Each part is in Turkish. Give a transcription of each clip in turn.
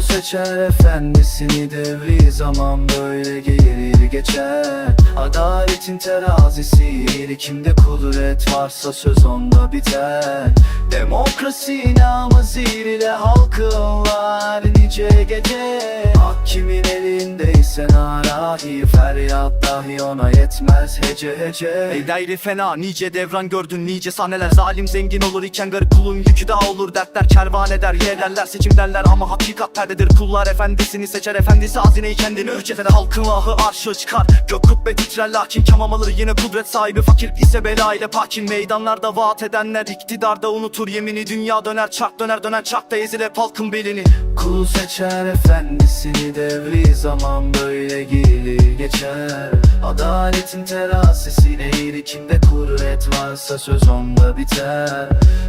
Seçer efendisini devri zaman böyle gelir geçer Adaletin terazisi kimde kudret varsa söz onda biter. Demokrasi namazı ile halkı var nice gece. Hak kimin elindeyse narahi feryat dahi ona yetmez hece hece. Ey dayri fena nice devran gördün nice sahneler. Zalim zengin olur iken garip kulun yükü daha olur. Dertler kervan eder yerlerler seçim derler. Ama hakikat perdedir. Kullar efendisini seçer Efendisi hazineyi kendini. Ücret eder Halkın ahı arşı çıkar. Gök kubbe titrer lakin kamam alır yine kudret sahibi Fakir ise bela ile pakin meydanlarda vaat edenler iktidarda unutur yemini. Dünya döner çark döner döner çark da halkın belini. Kul seçer efendisini devri zaman böyle gelir geçer. Adaletin terazisiyle eğri kimde kudret varsa söz onda biter.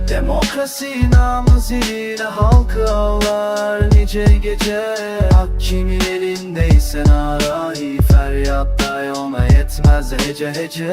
Demokrasi namaz ile halkı avlar nice gece. Hak kimin elindeyse dahi yetmez hece hece.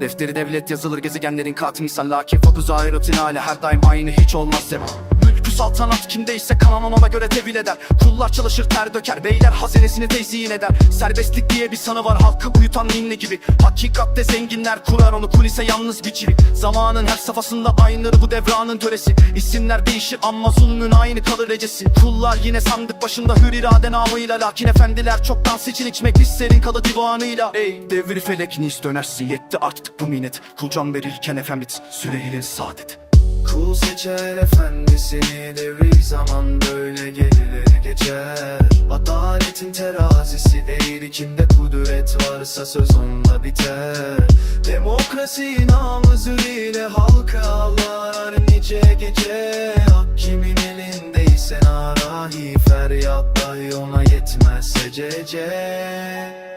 Defteri devlet yazılır gezegenlerin katmıysan Lakin fokus ayrıtın hali her daim aynı hiç olmaz hep saltanat kimdeyse kanan ona göre tevil eder. Kullar çalışır ter döker beyler hazinesini tezyin eder. Serbestlik diye bir sanı var halkı uyutan ninni gibi. Hakikatte zenginler kurar onu kulise yalnız bir Zamanın her safhasında aynıdır bu devranın töresi. İsimler değişir ama zulmün aynı kalır ecesi. Kullar yine sandık başında hür irade namıyla Lakin efendiler çoktan seçilik meclislerin kalı divanıyla. Ey devri felek nis dönersin yetti artık bu minnet. Kulcan verirken efendit süreyle saadet Kul seçer efendisini devri zaman böyle gelir geçer. Adaletin terazisi eğri kimde kudret varsa söz onda biter. Demokrasi namazı ile halka ağlar nice gece. Hak kimin elindeyse narahi feryat dahi ona yetmez secece